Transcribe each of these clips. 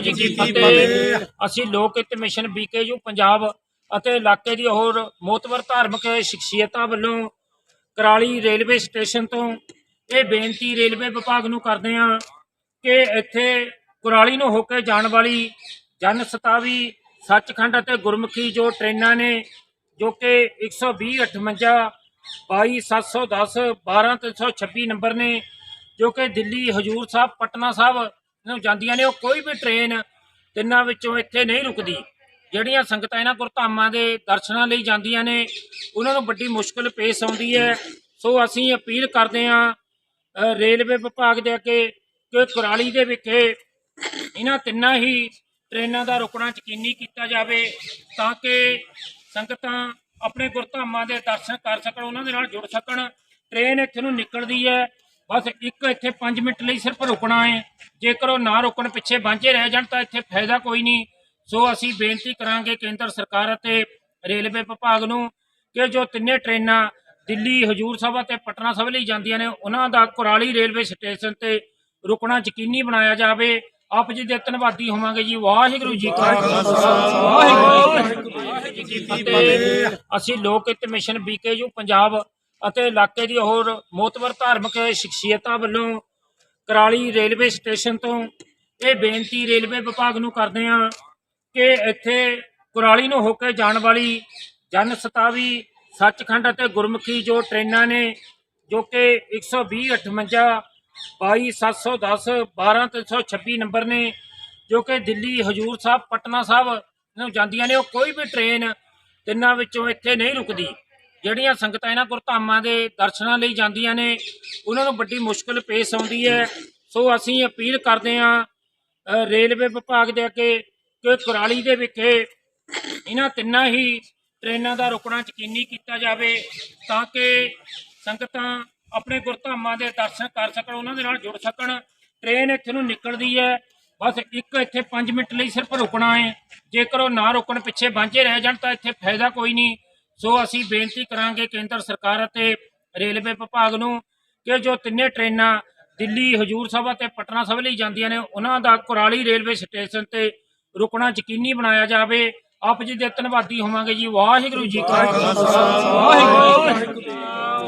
ਜੀ ਕੀ ਫਤਿਹ। ਅਸੀਂ ਲੋਕ ਹਿੱਤ ਮਿਸ਼ਨ ਬੀਕੇਯੂ ਪੰਜਾਬ ਅਤੇ ਇਲਾਕੇ ਦੀ ਹੋਰ ਮੋਤਵਰ ਧਾਰਮਿਕ ਸ਼ਖਸੀਅਤਾਂ ਵੱਲੋਂ ਕਰਾਲੀ ਰੇਲਵੇ ਸਟੇਸ਼ਨ ਤੋਂ ਇਹ ਬੇਨਤੀ ਰੇਲਵੇ ਵਿਭਾਗ ਨੂੰ ਕਰਦੇ ਹਾਂ ਕਿ ਇੱਥੇ ਕੁਰਾਲੀ ਨੂੰ ਹੋ ਕੇ ਜਾਣ ਵਾਲੀ ਜਨ ਸਤਾਵੀ ਸੱਚਖੰਡ ਅਤੇ ਗੁਰਮੁਖੀ ਜੋ ਟ੍ਰੇਨਾਂ ਨੇ ਜੋ ਕਿ 120 58 22710 12326 ਨੰਬਰ ਨੇ ਜੋ ਕਿ ਦਿੱਲੀ ਹਜੂਰ ਸਾਹਿਬ ਪਟਨਾ ਸਾਹਿਬ ਨੂੰ ਜਾਂਦੀਆਂ ਨੇ, ਉਹ ਕੋਈ ਵੀ ਟ੍ਰੇਨ ਤਿੰਨਾਂ ਵਿੱਚੋਂ ਇੱਥੇ ਨਹੀਂ ਰੁਕਦੀ। ਜਿਹੜੀਆਂ ਸੰਗਤਾਂ ਇਹਨਾਂ ਗੁਰਧਾਮਾਂ ਦੇ ਦਰਸ਼ਨਾਂ ਲਈ ਜਾਂਦੀਆਂ ਨੇ, ਉਹਨਾਂ ਨੂੰ ਵੱਡੀ ਮੁਸ਼ਕਲ ਪੇਸ਼ ਆਉਂਦੀ ਹੈ। ਸੋ ਅਸੀਂ ਅਪੀਲ ਕਰਦੇ ਹਾਂ ਰੇਲਵੇ ਵਿਭਾਗ ਦੇ ਅੱਗੇ ਕਿ ਕੁਰਾਲੀ ਦੇ ਵਿਖੇ ਇਹਨਾਂ ਤਿੰਨਾਂ ਹੀ ਟ੍ਰੇਨਾਂ ਦਾ ਰੁਕਣਾ ਯਕੀਨੀ ਕੀਤਾ ਜਾਵੇ, ਤਾਂ ਕਿ ਸੰਗਤਾਂ ਆਪਣੇ ਗੁਰਧਾਮਾਂ ਦੇ ਦਰਸ਼ਨ ਕਰ ਸਕਣ, ਉਹਨਾਂ ਦੇ ਨਾਲ ਜੁੜ ਸਕਣ। ਟ੍ਰੇਨ ਇੱਥੇ ਨੂੰ ਨਿਕਲਦੀ ਹੈ। ਬਸ ਇੱਕ ਇੱਥੇ 5 ਮਿੰਟ ਲਈ ਸਿਰਫ ਰੁਕਣਾ ਹੈ। ਜੇਕਰ ਉਹ ਨਾ ਰੁਕਣ ਪਿੱਛੇ ਵਾਂਝੇ ਰਹਿ ਜਾਣ ਤਾਂ ਇੱਥੇ ਫਾਇਦਾ ਕੋਈ ਨਹੀਂ। ਸੋ ਅਸੀਂ ਬੇਨਤੀ ਕਰਾਂਗੇ ਕੇਂਦਰ ਸਰਕਾਰ ਅਤੇ ਰੇਲਵੇ ਵਿਭਾਗ ਨੂੰ ਕਿ ਜੋ ਤਿੰਨੇ ਟ੍ਰੇਨਾਂ ਦਿੱਲੀ ਹਜੂਰ ਸਾਹਿਬ ਅਤੇ ਪਟਨਾ ਸਾਹਿਬ ਲਈ ਜਾਂਦੀਆਂ ਨੇ ਉਹਨਾਂ ਦਾ ਕੁਰਾਲੀ ਰੇਲਵੇ ਸਟੇਸ਼ਨ ਤੇ ਰੁਕਣਾ ਯਕੀਨੀ ਬਣਾਇਆ ਜਾਵੇ। ਆਪ ਜੀ ਦੇ ਧੰਨਵਾਦੀ ਹੋਵਾਂਗੇ ਜੀ। ਵਾਹਿਗੁਰੂ ਜੀ ਕਾ ਖਾਲਸਾ। ਵਾਹਿਗੁਰੂ ਜੀ ਕੀ ਫਤਿਹ। ਅਸੀਂ ਲੋਕ ਹਿੱਤ ਮਿਸ਼ਨ ਬੀਕੇਯੂ ਪੰਜਾਬ ਅਤੇ ਇਲਾਕੇ ਦੀ ਹੋਰ ਮੋਤਵਰ ਧਾਰਮਿਕ ਸ਼ਖਸੀਅਤਾਂ ਵੱਲੋਂ ਕਰਾਲੀ ਰੇਲਵੇ ਸਟੇਸ਼ਨ ਤੋਂ ਇਹ ਬੇਨਤੀ ਰੇਲਵੇ ਵਿਭਾਗ ਨੂੰ ਕਰਦੇ ਹਾਂ ਕਿ ਇੱਥੇ ਕੁਰਾਲੀ ਨੂੰ ਹੋ ਕੇ ਜਾਣ ਵਾਲੀ ਜਨ ਸਤਾਵੀ ਸੱਚਖੰਡ ਅਤੇ ਗੁਰਮੁਖੀ ਜੋ ਟ੍ਰੇਨਾਂ ਨੇ, ਜੋ ਕਿ 120 58 22710 12326 ਨੰਬਰ ਨੇ, ਜੋ ਕਿ ਦਿੱਲੀ ਹਜੂਰ ਸਾਹਿਬ, ਪਟਨਾ ਸਾਹਿਬ ਨੂੰ ਜਾਂਦੀਆਂ ਨੇ, ਉਹ ਕੋਈ ਵੀ ਟ੍ਰੇਨ ਤਿੰਨਾਂ ਵਿੱਚੋਂ ਇੱਥੇ ਨਹੀਂ ਰੁਕਦੀ। ਜਿਹੜੀਆਂ ਸੰਗਤਾਂ ਇਹਨਾਂ ਗੁਰਧਾਮਾਂ ਦੇ ਦਰਸ਼ਨਾਂ ਲਈ ਜਾਂਦੀਆਂ ਨੇ, ਉਹਨਾਂ ਨੂੰ ਵੱਡੀ ਮੁਸ਼ਕਲ ਪੇਸ਼ ਆਉਂਦੀ ਹੈ। ਸੋ ਅਸੀਂ ਅਪੀਲ ਕਰਦੇ ਹਾਂ ਰੇਲਵੇ ਵਿਭਾਗ ਦੇ ਅੱਗੇ ਕਿ ਕੁਰਾਲੀ ਦੇ ਵਿਖੇ ਇਹਨਾਂ ਤਿੰਨਾਂ ਹੀ ਟ੍ਰੇਨਾਂ ਦਾ ਰੁਕਣਾ ਯਕੀਨੀ ਕੀਤਾ ਜਾਵੇ ਤਾਂ ਕਿ ਸੰਗਤਾਂ ਆਪਣੇ ਗੁਰਧਾਮਾਂ ਦੇ ਦਰਸ਼ਨ ਕਰ ਸਕਣ, ਉਹਨਾਂ ਦੇ ਨਾਲ ਜੁੜ ਸਕਣ। ਟ੍ਰੇਨ ਇੱਥੇ ਨੂੰ ਨਿਕਲਦੀ ਹੈ, ਬਸ ਇੱਕ ਇੱਥੇ 5 ਮਿੰਟ ਲਈ ਸਿਰਫ ਰੁਕਣਾ ਹੈ। ਜੇਕਰ ਉਹ ਨਾ ਰੁਕਣ ਪਿੱਛੇ ਵਾਂਝੇ ਰਹਿ ਜਾਣ ਤਾਂ ਇੱਥੇ ਫਾਇਦਾ ਕੋਈ ਨਹੀਂ। ਸੋ ਅਸੀਂ ਬੇਨਤੀ ਕਰਾਂਗੇ ਕੇਂਦਰ ਸਰਕਾਰ ਅਤੇ ਰੇਲਵੇ ਵਿਭਾਗ ਨੂੰ ਕਿ ਜੋ ਤਿੰਨੇ ਟ੍ਰੇਨਾਂ ਦਿੱਲੀ ਹਜੂਰ ਸਾਹਿਬ ਅਤੇ ਪਟਨਾ ਸਾਹਿਬ ਲਈ ਜਾਂਦੀਆਂ ਨੇ, ਉਹਨਾਂ ਦਾ ਕੁਰਾਲੀ ਰੇਲਵੇ ਸਟੇਸ਼ਨ ਤੇ ਰੁਕਣਾ ਯਕੀਨੀ ਬਣਾਇਆ ਜਾਵੇ। ਆਪ ਜੀ ਦੇ ਧੰਨਵਾਦੀ ਹੋਵਾਂਗੇ ਜੀ। ਵਾਹਿਗੁਰੂ ਜੀ ਕਾ ਖਾਲਸਾ। ਵਾਹਿਗੁਰੂ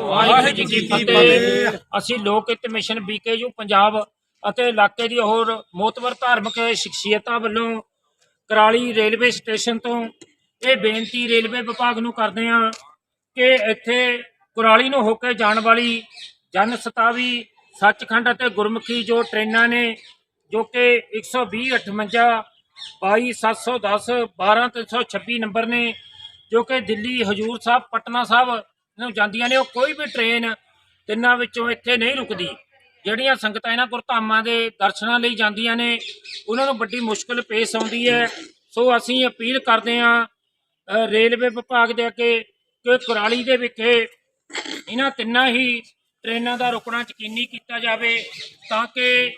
ਵਾਹਿਗੁਰੂ ਜੀ ਕੀ ਫਤਿਹ। ਅਸੀਂ ਲੋਕ ਹਿੱਤ ਮਿਸ਼ਨ ਬੀਕੇਯੂ ਪੰਜਾਬ ਅਤੇ ਇਲਾਕੇ ਦੀ ਹੋਰ ਮੋਤਵਰ ਧਾਰਮਿਕ ਸ਼ਖਸੀਅਤਾਂ ਵੱਲੋਂ ਕਰਾਲੀ ਰੇਲਵੇ ਸਟੇਸ਼ਨ ਤੋਂ ਇਹ ਬੇਨਤੀ ਰੇਲਵੇ ਵਿਭਾਗ ਨੂੰ ਕਰਦੇ ਹਾਂ ਕਿ ਇੱਥੇ ਕੁਰਾਲੀ ਨੂੰ ਹੋ ਕੇ ਜਾਣ ਵਾਲੀ ਜਨ ਸਤਾਵੀ ਸੱਚਖੰਡ ਅਤੇ ਗੁਰਮੁਖੀ ਜੋ ਟ੍ਰੇਨਾਂ ਨੇ, ਜੋ ਕਿ 120 58 22710 12326 ਨੰਬਰ ਨੇ, ਜੋ ਕਿ ਦਿੱਲੀ ਹਜੂਰ ਸਾਹਿਬ, ਪਟਨਾ ਸਾਹਿਬ ਨੂੰ ਜਾਂਦੀਆਂ ਨੇ, ਉਹ ਕੋਈ ਵੀ ਟ੍ਰੇਨ ਤਿੰਨਾਂ ਵਿੱਚੋਂ ਇੱਥੇ ਨਹੀਂ ਰੁਕਦੀ। ਜਿਹੜੀਆਂ ਸੰਗਤਾਂ ਇਹਨਾਂ ਗੁਰਧਾਮਾਂ ਦੇ ਦਰਸ਼ਨਾਂ ਲਈ ਜਾਂਦੀਆਂ ਨੇ, ਉਹਨਾਂ ਨੂੰ ਵੱਡੀ ਮੁਸ਼ਕਲ ਪੇਸ਼ ਆਉਂਦੀ ਹੈ। ਸੋ ਅਸੀਂ ਅਪੀਲ ਕਰਦੇ ਹਾਂ ਰੇਲਵੇ ਵਿਭਾਗ ਦੇ ਅੱਗੇ ਕਿ ਕੁਰਾਲੀ ਦੇ ਵਿਖੇ ਇਹਨਾਂ ਤਿੰਨਾਂ ਹੀ ਟ੍ਰੇਨਾਂ ਦਾ ਰੁਕਣਾ ਯਕੀਨੀ ਕੀਤਾ ਜਾਵੇ ਤਾਂ ਕਿ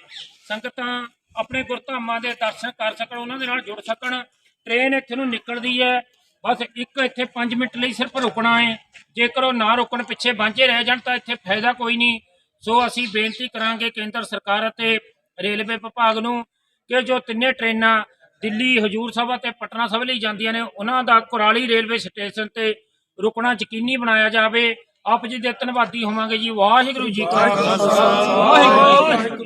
ਸੰਗਤਾਂ ਆਪਣੇ ਗੁਰਧਾਮਾਂ ਦੇ ਦਰਸ਼ਨ ਕਰ ਸਕਣ, ਉਹਨਾਂ ਦੇ ਨਾਲ ਜੁੜ ਸਕਣ। ਟ੍ਰੇਨ ਇੱਥੇ ਨੂੰ ਨਿਕਲਦੀ ਹੈ। ਬਸ ਇੱਕ ਇੱਥੇ 5 ਮਿੰਟ ਲਈ ਸਿਰਫ ਰੁਕਣਾ ਹੈ। ਜੇਕਰ ਉਹ ਨਾ ਰੁਕਣ ਪਿੱਛੇ ਵਾਂਝੇ ਰਹਿ ਜਾਣ ਤਾਂ ਇੱਥੇ ਫਾਇਦਾ ਕੋਈ ਨਹੀਂ। ਸੋ ਅਸੀਂ ਬੇਨਤੀ ਕਰਾਂਗੇ ਕੇਂਦਰ ਸਰਕਾਰ ਅਤੇ ਰੇਲਵੇ ਵਿਭਾਗ ਨੂੰ ਕਿ ਜੋ ਤਿੰਨੇ ਟ੍ਰੇਨਾਂ ਦਿੱਲੀ ਹਜੂਰ ਸਾਹਿਬ ਅਤੇ ਪਟਨਾ ਸਾਹਿਬ ਲਈ ਜਾਂਦੀਆਂ ਨੇ। ਉਹਨਾਂ ਦਾ ਕੁਰਾਲੀ ਰੇਲਵੇ ਸਟੇਸ਼ਨ ਤੇ ਰੁਕਣਾ ਯਕੀਨੀ ਬਣਾਇਆ ਜਾਵੇ। ਆਪ ਜੀ ਦੇ ਧੰਨਵਾਦੀ ਹੋਵਾਂਗੇ ਜੀ। ਵਾਹਿਗੁਰੂ ਜੀ ਕਾ ਖਾਲਸਾ। ਵਾਹਿਗੁਰੂ